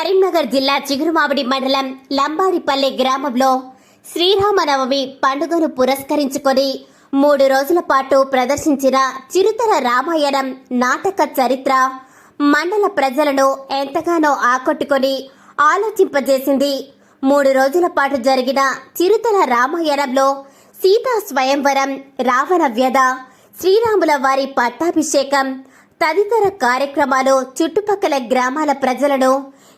కరీంనగర్ జిల్లా చిగురుమావిడి మండలం లంబాడిపల్లె గ్రామంలో శ్రీరామనవమి పండుగను పురస్కరించుకొని మూడు రోజుల పాటు ప్రదర్శించిన చిరుతర రామాయణం నాటక చరిత్ర మండల ప్రజలను ఎంతగానో ఆకట్టుకొని ఆలోచింపజేసింది. మూడు రోజుల పాటు జరిగిన చిరుతల రామాయణంలో సీతా స్వయంవరం రావణ వ్యధ శ్రీరాముల వారి పట్టాభిషేకం తదితర కార్యక్రమాలు చుట్టుపక్కల గ్రామాల ప్రజలను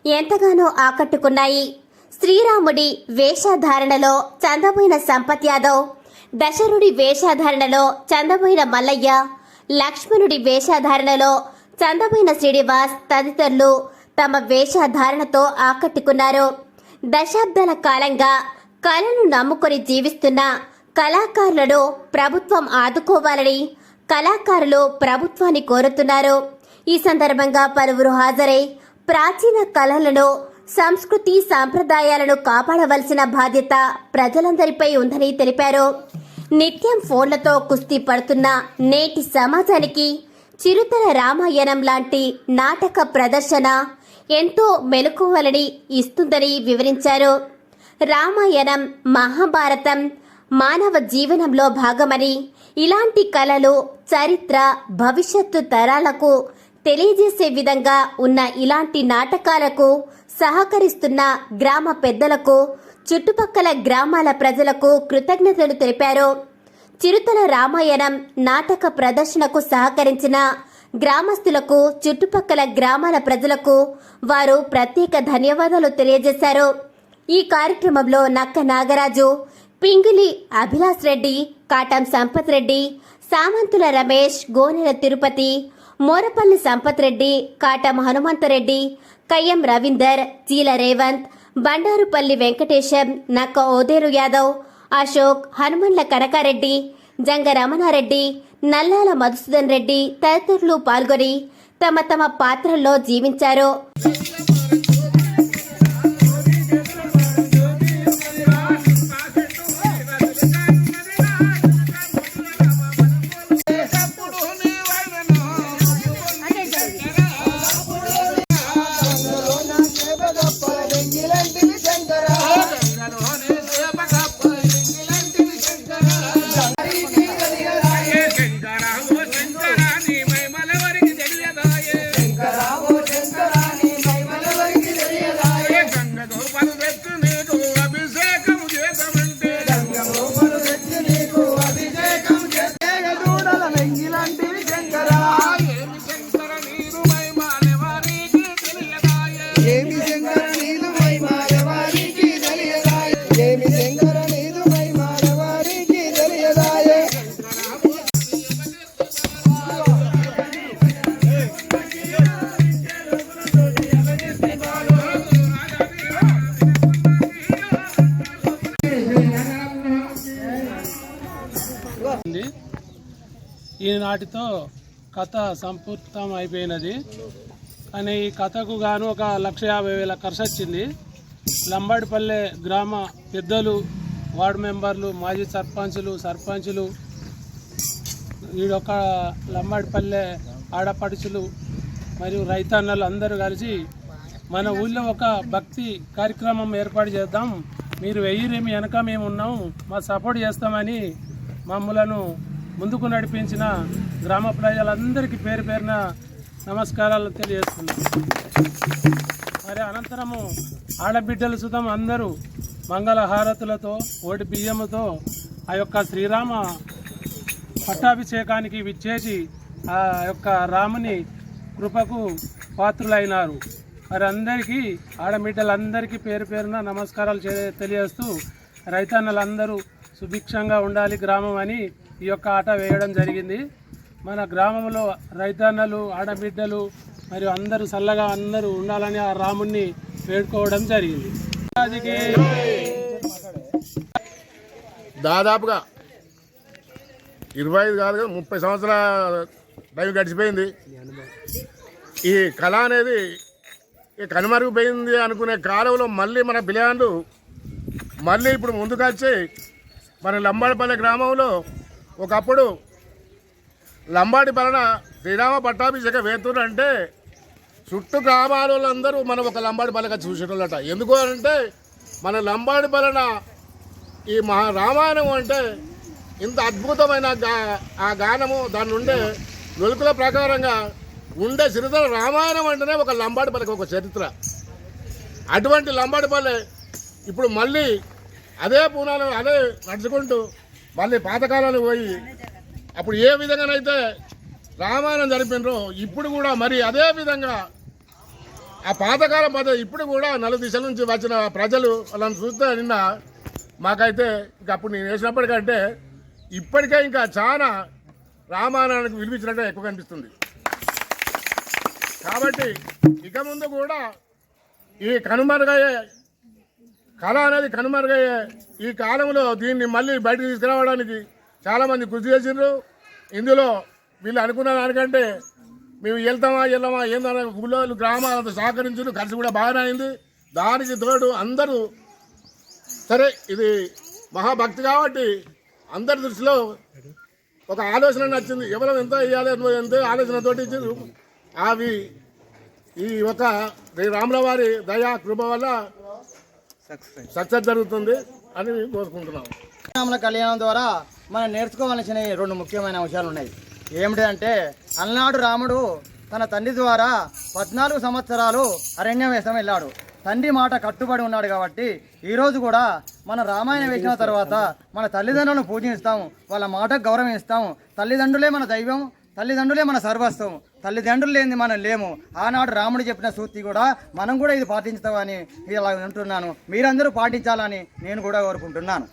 ఎంతగానో ఆకట్టుకున్నాయి. శ్రీరాముడి వేషధారణలో చందమైన సంపత్ యాదవ్ దశరుడి వేషధారణలో చందమైన మల్లయ్య లక్ష్మణుడి వేషధారణలో చందమైన శ్రీనివాస్ తదితరులు తమ వేషధారణతో ఆకట్టుకున్నారు. దశాబ్దాల కాలంగా కళను నమ్ముకొని జీవిస్తున్న కళాకారులను ప్రభుత్వం ఆదుకోవాలని కళాకారులు ప్రభుత్వాన్ని కోరుతున్నారు. ఈ సందర్భంగా పలువురు హాజరై ప్రాచీన కళలను సంస్కృతి సాంప్రదాయాలను కాపాడవలసిన బాధ్యత ప్రజలందరిపై ఉందని తెలిపారు. నిత్యం ఫోన్లతో కుస్తీ పడుతున్న నేటి సమాజానికి చిరుతల రామాయణం లాంటి నాటక ప్రదర్శన ఎంతో మెలకువలని ఇస్తుందని వివరించారు. రామాయణం మహాభారతం మానవ జీవనంలో భాగమని ఇలాంటి కళలు చరిత్ర భవిష్యత్తు తరాలకు తెలియజేసే విధంగా ఉన్న ఇలాంటి నాటకాలకు సహకరిస్తున్న గ్రామ పెద్దలకు చుట్టుపక్కల గ్రామాల ప్రజలకు కృతజ్ఞతలు తెలిపారు. చిరుతల రామాయణం నాటక ప్రదర్శనకు సహకరించిన గ్రామస్తులకు చుట్టుపక్కల గ్రామాల ప్రజలకు వారు ప్రత్యేక ధన్యవాదాలు తెలియజేశారు. ఈ కార్యక్రమంలో నక్క నాగరాజు పింగిలి అభిలాష్ రెడ్డి కాటం సంపత్ రెడ్డి సామంతుల రమేష్ గోనెల తిరుపతి మోరపల్లి సంపత్ రెడ్డి కాటం హనుమంతరెడ్డి కయ్యం రవీందర్ చీల రేవంత్ బండారుపల్లి వెంకటేశం నక్క ఓదేరు యాదవ్ అశోక్ హనుమన్ల కనకారెడ్డి జంగ రమణారెడ్డి నల్లాల మధుసూదన్ రెడ్డి తదితరులు పాల్గొని తమ తమ పాత్రల్లో జీవించారు. ఏమి శంకర నీదు తెలియదాయ? ఏమి శంకర నీదు తెలియదాయ? ఈనాటితో కథ సంపూర్తం అయిపోయినది. అనే ఈ కథకు గాను ఒక లక్ష యాభై వేల ఖర్చు వచ్చింది. లంబాడిపల్లె గ్రామ పెద్దలు వార్డు మెంబర్లు మాజీ సర్పంచులు సర్పంచులు ఈడొక లంబాడిపల్లె ఆడపడుచులు మరియు రైతన్నలు అందరూ కలిసి మన ఊళ్ళో ఒక భక్తి కార్యక్రమం ఏర్పాటు చేద్దాం. మీరు వెయ్యిరేమి వెనక మేము ఉన్నాం. మా సపోర్ట్ చేస్తామని మమ్మలను ముందుకు నడిపించిన గ్రామ ప్రజలందరికీ పేరు పేరున నమస్కారాలు తెలియజేస్తున్నాం మరి అనంతరము ఆడబిడ్డలు సుతం అందరూ మంగళ హారతులతో ఓటి బియ్యముతో ఆ యొక్క శ్రీరామ పట్టాభిషేకానికి విచ్చేసి ఆ యొక్క రాముని కృపకు పాత్రులైనారు. మరి అందరికీ ఆడబిడ్డలందరికీ పేరు పేరున నమస్కారాలు చే- తెలియజేస్తూ రైతన్నలందరూ సుభిక్షంగా ఉండాలి గ్రామం అని ఈ యొక్క ఆట వేయడం జరిగింది. మన గ్రామంలో రైతన్నలు ఆడబిడ్డలు మరియు అందరూ చల్లగా అందరూ ఉండాలని ఆ రాముణ్ణి వేడుకోవడం జరిగింది. దాదాపుగా ఇరవై ఐదు కాదు ముప్పై సంవత్సరాల టైం గడిచిపోయింది. ఈ కళ అనేది ఈ కనుమరుగుపోయింది అనుకునే కాలంలో మళ్ళీ మన పిల్లలు మళ్ళీ ఇప్పుడు ముందుకొచ్చి మన లంబాడిపల్లె గ్రామంలో ఒకప్పుడు లంబాడి పలన శ్రీరామ పట్టాభిషేక వేతురు అంటే చుట్టూ గ్రామాల వాళ్ళందరూ మనం ఒక లంబాడి బలగా చూసేటోళ్ళట. ఎందుకు అంటే మన లంబాడి పలన ఈ మహా రామాయణం అంటే ఇంత అద్భుతమైన ఆ గానము దాని ఉండే నొలుకుల ప్రకారంగా ఉండే చరిత్ర రామాయణం అంటేనే ఒక లంబాడి పల్లెకి ఒక చరిత్ర. అటువంటి లంబాడి పల్లె ఇప్పుడు మళ్ళీ అదే పూనాలు అదే నడుచుకుంటూ మళ్ళీ పాతకాలానికి పోయి అప్పుడు ఏ విధంగానైతే రామాయణం జరిపినరో ఇప్పుడు కూడా మరి అదే విధంగా ఆ పాతకాలం పద్ధతి ఇప్పుడు కూడా నలు దిశల నుంచి వచ్చిన ప్రజలు వాళ్ళని చూస్తే నిన్న మాకైతే ఇక అప్పుడు నేను వేసినప్పటికంటే ఇప్పటికే ఇంకా చాలా రామాయణానికి విలువించినట్టే ఎక్కువ కనిపిస్తుంది. కాబట్టి ఇక ముందు కూడా ఈ కనుమరుగయ్యే కళ అనేది కనుమరుగయ్యే ఈ కాలంలో దీన్ని మళ్ళీ బయటకు తీసుకురావడానికి చాలామంది కృషి చేసిండ్రు. ఇందులో వీళ్ళు అనుకున్న దానికంటే మేము వెళ్తామా వెళ్ళామా ఏందన్న ఊళ్ళో గ్రామాలంతా సహకరించారు ఖర్చు కూడా బాగానే అయింది. దానికి తోడు అందరూ సరే ఇది మహాభక్తి కాబట్టి అందరి దృష్టిలో ఒక ఆలోచన నచ్చింది. ఎవరు ఎంత ఇవ్వాలి ఎంత ఆలోచనతోటి ఇచ్చారు అవి ఈ ఒక శ్రీ రాముల వారి దయా కృప వల్ల సక్సెస్ జరుగుతుంది అని కోరుకుంటున్నాం రాముల కళ్యాణం ద్వారా మనం నేర్చుకోవాల్సిన రెండు ముఖ్యమైన అంశాలు ఉన్నాయి ఏమిటంటే అలనాడు రాముడు తన తండ్రి ద్వారా పద్నాలుగు సంవత్సరాలు అరణ్యవేశం వెళ్ళాడు. తండ్రి మాట కట్టుబడి ఉన్నాడు కాబట్టి ఈరోజు కూడా మన రామాయణం వేసిన తర్వాత మన తల్లిదండ్రులను పూజిస్తాము వాళ్ళ మాటకు గౌరవిస్తాం. తల్లిదండ్రులే మన దైవం తల్లిదండ్రులే మన సర్వస్వం తల్లిదండ్రులు లేని మనం లేము. ఆనాడు రాముడు చెప్పిన సూక్తి కూడా మనం కూడా ఇది పాటించుతామని ఇలా అంటున్నాను మీరందరూ పాటించాలని నేను కూడా కోరుకుంటున్నాను.